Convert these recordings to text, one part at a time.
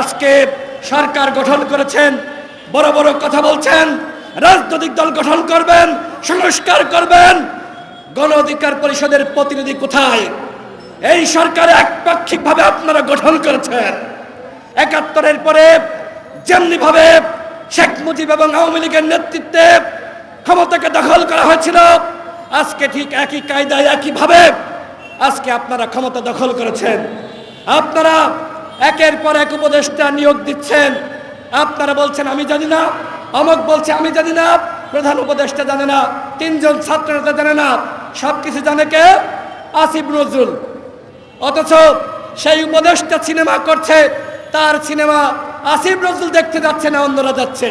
আজকে সরকার গঠন করেছেন, বড় বড় কথা বলছেন, রাজনৈতিক দল গঠন করবেন, সংস্কার করবেন, গণ অধিকার পরিষদের প্রতিনিধি কোথায়? এই সরকার একপাক্ষিকভাবে আপনারা গঠন করেছেন। একাত্তরের পরে যেমনি ভাবে শেখ মুজিব এবং আওয়ামী লীগের নেতৃত্বে ক্ষমতাকে দখল করা হয়েছিল, আজকে ঠিক একই কায়দায়, একইভাবে আজকে আপনারা ক্ষমতা দখল করেছেন। আপনারা একের পর এক উপদেষ্টা নিয়োগ দিচ্ছেন। আপনারা বলছেন, আমি জানি না। অমক বলছে, আমি জানি না। প্রধান উপদেষ্টা জানে না। তিনজন ছাত্র নেতা জানে না। সব কিছু জানে কে? আসিফ নজরুল। অথচ সেই উপদেষ্টা সিনেমা করছে, তার সিনেমা আসিফ নজরুল দেখতে যাচ্ছে না, অন্যরা যাচ্ছে।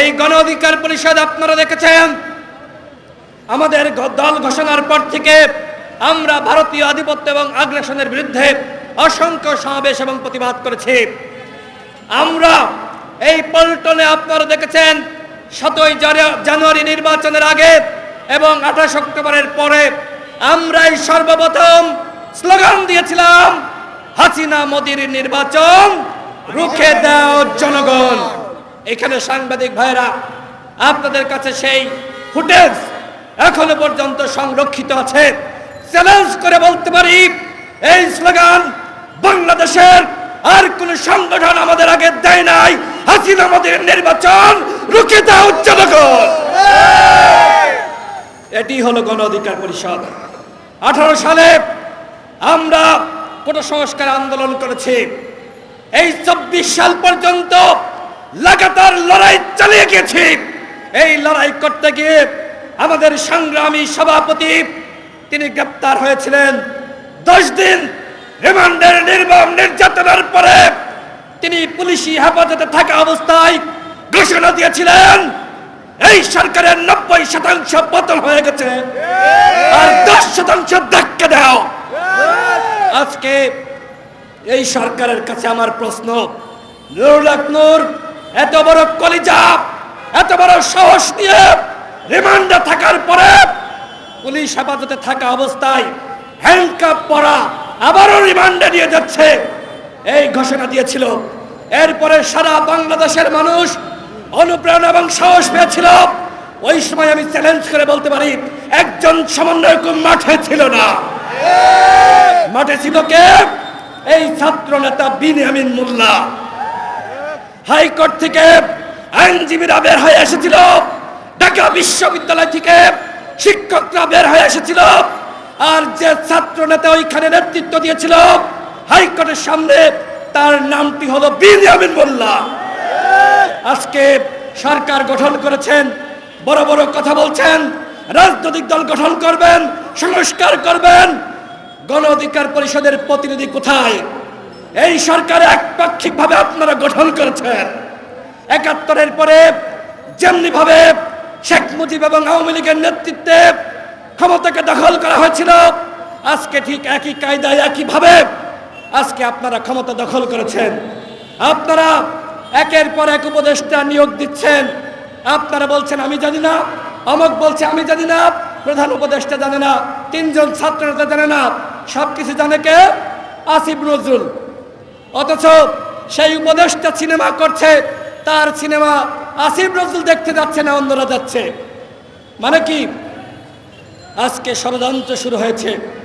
এই গণ অধিকার পরিষদ আপনারা দেখেছেন? আমাদের দল ঘোষণার পর থেকে আমরা ভারতীয় আধিপত্য এবং আগ্রাসনের বিরুদ্ধে অসংখ্য সমাবেশ এবং প্রতিবাদ করেছি। আমরা এই পল্টনে আপনারা দেখেছেন, সতই জানুয়ারি নির্বাচনের আগে এবং আঠাশ অক্টোবরের পরে আমরাই সর্বপ্রথম স্লোগান দিয়েছিলাম, হাসিনা মোদির নির্বাচন রুখে দাও জনগণ। এখানে সাংবাদিক ভাইরা আপনাদের কাছে সেই ফুটেজ এখনও পর্যন্ত সংরক্ষিত আছে। চ্যালেঞ্জ করে বলতে পারি, এই স্লোগান সংগঠন আমাদের আগে দেয় নাই। হাসিনা আমাদের নির্বাচন রুখে দাও, জনগণ। এটি হলো গণ অধিকার পরিষদ। আঠারো সালে আমরা কোন সংস্কার আন্দোলন করেছি। এই চব্বিশ সাল পর্যন্ত লাগাতার লড়াই চালিয়ে গেছি এই লড়াই করতে গিয়ে আমাদের সংগ্রামী সভাপতি তিনি গ্রেপ্তার হয়েছিলেন। দশ দিন রিমান্ডের নির্মম নির্যাতনের পরে পুলিশি হেফাজতে থাকা অবস্থায় ঘোষণা দিয়েছিলেন, এই সরকারের নব্বই শতাংশ পতন হয়ে গেছে। আর দশ শতাংশ ধাক্কা দাও আজকে এই সরকারের কাছে আমার প্রশ্ন, নুরুল এত বড় কলিজা, এত বড় সাহস নিয়ে রিমান্ডে থাকার পরে পুলিশ হেফাজতে থাকা অবস্থায় হ্যান্ডকাপ পরা আবারও রিমান্ডে নিয়ে যাচ্ছে। এই ঘোষণা দিয়েছিল এরপরে সারা বাংলাদেশের মানুষ অনুপ্রেরণা এবং সাহস পেয়েছিল। ওই সময় আমি চ্যালেঞ্জ করে বলতে পারি, একজন সমন্বয়ক মাঠে ছিল না। মাঠে ছিল কে? এই ছাত্র নেতা বিনিয়ামিন মোল্লা। হাইকোর্ট থেকে আইনজীবীরা বের হয়ে এসেছিল। ঢাকা বিশ্ববিদ্যালয় থেকে শিক্ষকরা বের হয়ে এসেছিল। আর যে ছাত্র নেতা ওইখানে নেতৃত্ব দিয়েছিল, হাইকোর্টের সামনে তার নামটি হলো বিনিয়ামিন মোল্লা। আজকে সরকার গঠন করেছেন, বড় বড় কথা বলছেন, রাজনৈতিক দল গঠন করবেন, সংস্কার করবেন। গণ অধিকার পরিষদের প্রতিনিধি কোথায়? এই সরকার একপাক্ষিকভাবে আপনারা গঠন করেছেন। একাত্তরের পরে যেমনি ভাবে শেখ মুজিব এবং আওয়ামী লীগের নেতৃত্বে ক্ষমতাকে দখল করা হয়েছিল, আজকে ঠিক একই কায়দায়, একইভাবে আজকে আপনারা ক্ষমতা দখল করেছেন। আপনারা একের পর এক উপদেষ্টা নিয়োগ দিচ্ছেন। আপনারা বলছেন, আমি জানি না। অমক বলছে, আমি জানি না। প্রধান উপদেষ্টা জানে না। তিনজন ছাত্র নেতা জানে না। সব কিছু জানে কে? আসিফ নজরুল। অথচ সেই উপদেষ্টা সিনেমা করছে। তার সিনেমা আসিফ নজরুল দেখতে যাচ্ছে না, অন্যরা যাচ্ছে। মানে কি? আজকে ষড়যন্ত্র শুরু হয়েছে।